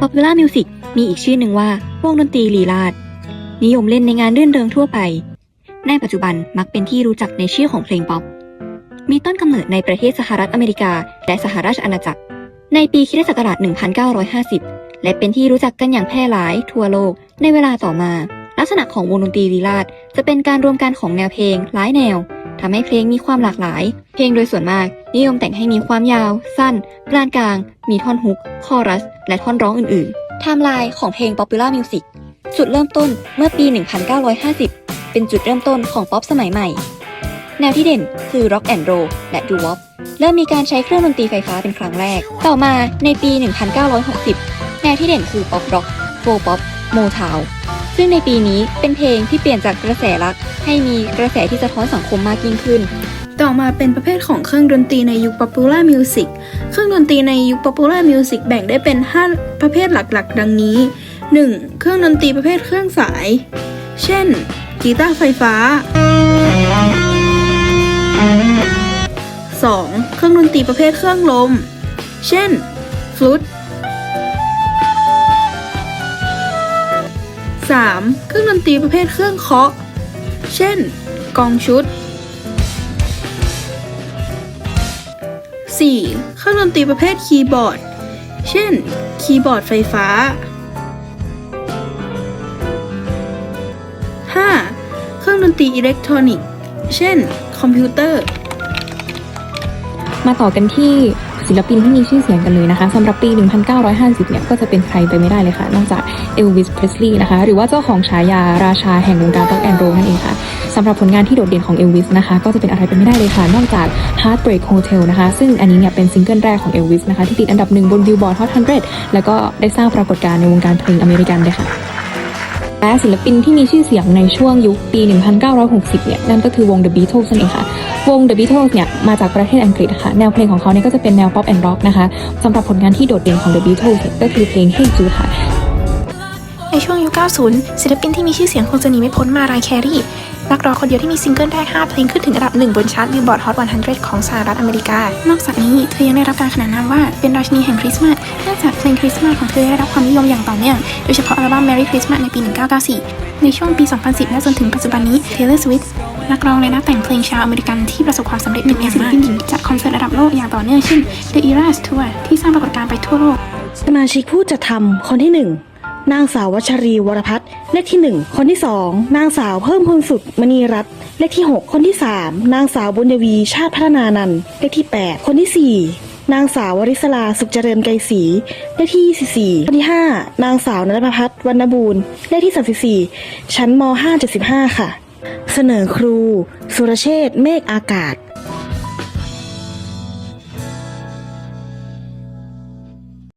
Popular Music มีอีกชื่อหนึ่งว่าวงดนตรีลีลาด นิยมเล่นในงานเรื่นเริงทั่วไป ในปัจจุบันมักเป็นที่รู้จักในชื่อของเพลงป๊อป มีต้นกำเนิดในประเทศสหรัฐอเมริกา และสหราชอาณาจักร ในปีคริสตศักราช 1950 และเป็นที่รู้จักกันอย่างแพร่หลายทั่วโลกในเวลาต่อมา ลักษณะของวงดนตรีลีลาดจะเป็นการรวมกันของแนวเพลงหลายแนว ทำให้เพลงมีความหลากหลาย เพลงโดยส่วนมาก นิยมแต่งให้มีความยาว สั้นกลางกลาง มีท่อนฮุก คอรัส และท่อนร้องอื่นๆไทม์ไลน์ของเพลง Popular Music จุดเริ่มต้นเมื่อปี 1950 เป็นจุดเริ่มต้นของป๊อปสมัยใหม่ แนวที่เด่นคือ Rock and Roll และ Doo-wop เริ่มมีการใช้เครื่องดนตรีไฟฟ้าเป็นครั้งแรก ต่อมาในปี 1960 แนวที่เด่นคือ Pop Rock Folk Pop m o t o w ซึ่งในปีนี้เป็นเพลงที่เปลี่ยนจากกระแสรัก ให้มีกระแสที่สะท้อนสังคมมากยิ่งขึ้น ต่อมาเป็นประเภทของเครื่องดนตรีในยุค Popular Music เครื่องดนตรีในยุค Popular Music แบ่งได้เป็น 5 ประเภทหลักๆ ดังนี้ 1. เครื่องดนตรีประเภทเครื่องสาย เช่น กีตาร์ไฟฟ้า 2. เครื่องดนตรีประเภทเครื่องลม เช่น ฟลุต 3. เครื่องดนตรีประเภทเครื่องเคาะ เช่น กองชุด 4. เครื่องดนตรีประเภทคีย์บอร์ด เช่น คีย์บอร์ดไฟฟ้า 5. เครื่องดนตรีอิเล็กทรอนิกส์ เช่น คอมพิวเตอร์ มาต่อกันที่ ศิลปินที่มีชื่อเสียงกันเลยนะคะสำหรับปี 1950 เนี่ยก็จะเป็นใครไปไม่ได้เลยค่ะ นอกจากเอลวิส เพรสลีย์นะคะ หรือว่าเจ้าของฉายาราชาแห่งวงการต็อกแอนโรนั่นเองค่ะสำหรับผลงานที่โดดเด่นของเอลวิสนะคะ ก็จะเป็นอะไรไปไม่ได้เลยค่ะ นอกจาก Heartbreak Hotel นะคะ ซึ่งอันนี้เนี่ยเป็นซิงเกิลแรกของเอลวิสนะคะที่ติดอันดับหนึ่งบน Billboard Hot 100แล้วก็ได้สร้างปรากฏการณ์ในวงการเพลงอเมริกันเลยค่ะ และศิลปินที่มีชื่อเสียงในช่วงยุคปี 1960 เนี่ย นั่นก็คือวง The Beatles นั่นเองค่ะ วง The Beatles เนี่ย มาจากประเทศอังกฤษค่ะ แนวเพลงของเขาเนี่ยก็จะเป็นแนวป๊อปแอนด์ร็อกนะคะสำหรับผลงานที่โดดเด่นของ The Beatles ก็คือเพลง Hey Jude ค่ะ ในช่วงยุค 90 ศิลปินที่มีชื่อเสียงคงจะหนีไม่พ้นมารายแครี นักร้องคนเดียวที่มีซิงเกิลแรก 5 เพลงขึ้นถึงอันดับหนึ่งบนชาร์ต Billboard Hot 100 ของสหรัฐอเมริกา นอกจากนี้เธอยังได้รับการขนานนามว่าเป็นราชินีแห่งคริสต์มาสเนื่องจากเพลงคริสต์มาสของเธอได้รับความนิยมอย่างต่อเนื่อง โดยเฉพาะอัลบั้ม Merry Christmas ในปี 1994 ในช่วงปี 2010 และจนถึงปัจจุบันนี้ Taylor Swift นักร้องและนักแต่งเพลงชาวอเมริกันที่ประสบความสำเร็จหนึ่งในศิลปินหญิงจัดคอนเสิร์ตระดับโลกอย่างต่อเนื่องเช่น The Eras Tour ที่สร้างปรากฏการณ์ไปทั่วโลก สมาชิกผู้จัดทำคนที่ห นางสาววัชรีวรพัฒน์เลขที่หนึ่งคนที่สองนางสาวเพิ่มพูนสุดมณีรัตน์เลขที่หกคนที่สามนางสาวบุญยวีชาติพัฒนานันท์เลขที่แปดคนที่สี่นางสาววริศลาสุขเจริญไกรศรีเลขที่ยี่สิบสี่คนที่ห้านางสาวนรพัฒน์วรรณบูรณ์เลขที่สามสี่ชั้นมห้าเจ็ดสิบห้าค่ะ เสนอครู สุรเชษฐเมฆอากาศ